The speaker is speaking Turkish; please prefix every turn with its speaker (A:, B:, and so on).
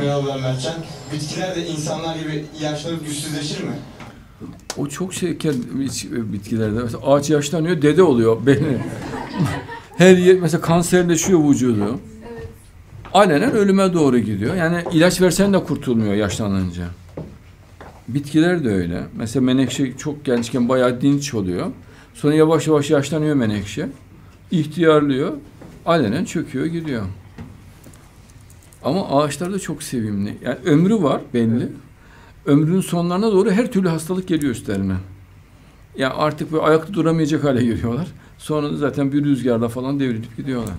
A: Merhaba ben Mertcan. Bitkiler de insanlar gibi yaşlanıp güçsüzleşir mi?
B: O çok şeker bit- bitkilerde. Mesela ağaç yaşlanıyor, dede oluyor beni. Her yer mesela kanserleşiyor vücudu. Alenen ölüme doğru gidiyor. Yani ilaç versen de kurtulmuyor yaşlanınca. Bitkiler de öyle. Mesela menekşe çok gençken bayağı dinç oluyor. Sonra yavaş yavaş yaşlanıyor menekşe. İhtiyarlıyor. Alenen çöküyor gidiyor. Ama ağaçlar da çok sevimli. Yani ömrü var belli. Ömrünün sonlarına doğru her türlü hastalık geliyor üstlerine. Ya artık böyle ayakta duramayacak hale geliyorlar. Sonra zaten bir rüzgarla falan devrilip gidiyorlar.